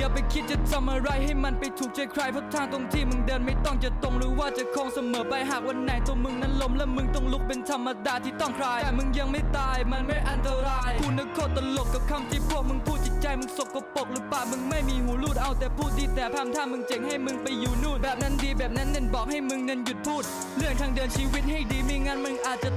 ย่าไปคิดจะทำอะไรให้มันไปถูกใจใครเพราะทางตรงที่มึงเดินไม่ต้องจะตรงหรือว่าจะโค้งเสมอไปหากวันไหนตัวมึงนั้นล้มและมึงต้องลุกเป็นธรรมดาที่ต้องคลายแต่มึงยังไม่ตายมันไม่อันตรายกูนึกโคตรตลกกับคำที่พวกมึงพูดจิตใจมึงสกปรกหรือเปล่ามึงไม่มีหูรูดเอาแต่พูดดีแต่พามถ้ามึงเจ๋งให้มึงไปอยู่นู่นแบบนั้นดีแบบนั้นเน้นบอกให้มึงนั้นหยุดพูดเรื่องทางเดินชีวิตให้ดีไม่งั้นมึงอาจจะ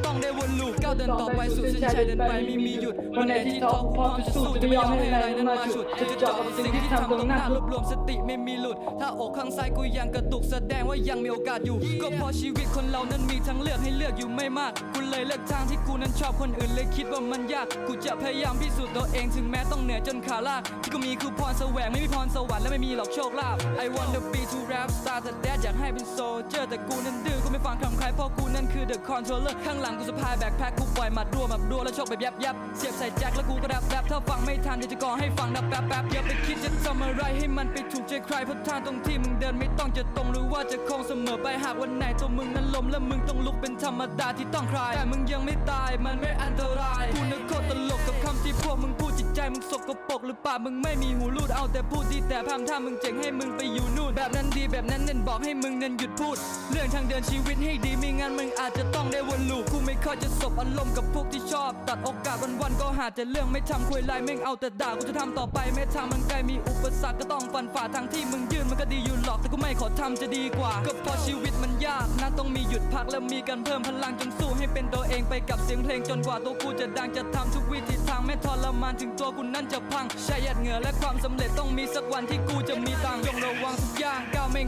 ก้าวเดินต่อไปสู่เส้นชัยเดินไปไม่มีหยุดวันไหนที่ท้อกูพร้อมจะสู้จะไม่ยอมให้อะไรนั้นมาฉุดจะจะเจาะกับสิ่งที่ทำตรงหน้ารวบรวมสติไม่มีหลุด ถ้าอกข้างซ้ายกูยังกระตุกแสดงว่ายังมีโอกาสอยู่ ก็เพราะชีวิตคนเรานั้นมีทั้งเลือกให้เลือกอยู่ไม่มากกูเลยเลือกทางที่กูนั้นชอบคนอื่นเลยคิดว่ามันยากกูจะพยายามพิสูจน์ตัวเองถึงแม้ต้องเหนื่อยจนขาลากที่กูมีคือพรแสวงไม่มีพรสวรรค์และไม่มีหรอกโชคลาภ I wanna be to rap star แต่แดดอยากให้เป็นโซเจอร์แต่กูนั้นดื้อกูไม่ฟังคำใครเพราะกูนั้นคือ the controller ข้างหลังกูสะพายแบ็คแพ็คกูปล่อยหมัดรัวหมัดรัวแล้วชกแบบยับยับเสียบใส่แจ็คแล้วกูก็แรปแรปถ้าฟังไม่ทันเดี๋ยวจะกอให้ฟังนับแป๊บแป๊บอย่าไปคิดจะทำอะไรให้มันไปถูกใจใครเพราะทางตรงที่มึงเดินไม่ต้องจะตรงหรือว่าจะคงเสมอไปหากวันไหนตัวมึงนั้นล้มและมึงต้องลุกเป็นธรรมดาที่ต้องคลายแต่มึงยังไม่ตายมันไม่อันตรายกูนึกโคตรตลกกับคำที่พวกมึงพูดจิตใจมึงสกปรกหรือเปล่ามึงไม่มีหูรูดเอาแต่พูดดีแต่พามถ้ามึงเจ๋งให้มึงไปอยู่นู่นแบบนั้น แบบนั้นเน้นบอกให้มึงนั้นหยุดพูด เรื่องทางเดินชีวิตให้ดีไม่งั้นมึงอาจจะต้องได้วนลูปกูไม่ค่อยจะสบอารมณ์กับพวกที่ชอบ ตัดโอกาสวันๆก็หาแต่เรื่องไม่ทำคุยไลน์แม่งเอาแต่ด่ากูจะทำต่อไปไม่ทำมันไกลมีอุปสรรคก็ต้องฟันฝ่าทางที่มึงยืนมันก็ดีอยู่หรอกแต่กูไม่ขอทำจะดีกว่า ก็เพราะชีวิตมันยากนะต้องมีหยุดพักและมีการเพิ่มพลังจนสู้ให้เป็นตัวเองไปกับเสียงเพลงจนกว่าตัวกูจะดังจะทำทุกวิธีทางแม้ทรมานถึงตัวกูนั้นจะพังใช้หยัดเหงื่อและความสำเร็จต้องมีสักวันที่กูจะมีตังค์จงระวังทุกอย่าง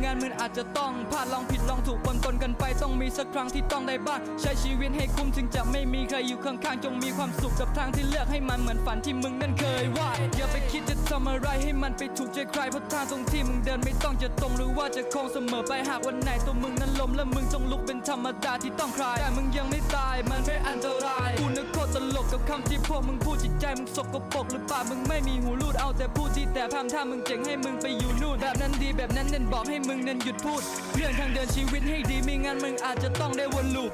งั้นมึงอาจจะต้องพลาดลองผิดลองถูกปนปนกันไป ต้องมีสักครั้งที่ต้องได้บ้างใช้ชีวิตให้คุ้มถึงจะไม่มีใครอยู่ข้างๆจงมีความสุขกับทางที่เลือกให้มันเหมือนฝันที่มึงนั้นเคยวาดอย่าไปคิดจะทำอะไรให้มันไปถูกใจใครเพราะทางตรงที่มึงเดินไม่ต้องจะตรงหรือว่าจะโค้งเสมอไปหากวันไหนตัวมึงนั้นล้มและมึงจงลุกเป็นธรรมดาที่ต้องคลายแต่มึงยังไม่ตายมันไม่อันตรายกูนึกโคตรตลกกับคำที่พวกมึงพูดจิตใจมึงสกปรกหรือเปล่ามึงไม่มีหูรูดเอาแต่พูดดีแต่พามถ้ามึงเจ๋งให้มึงไปอยู่นู่นแบบนั้น ดีแบบนั้นเน้นบอกให้มึงนั้นหยุดพูด เรื่องทางเดินชีวิตให้ดีไม่งั้นมึงอาจจะต้องได้วนลูป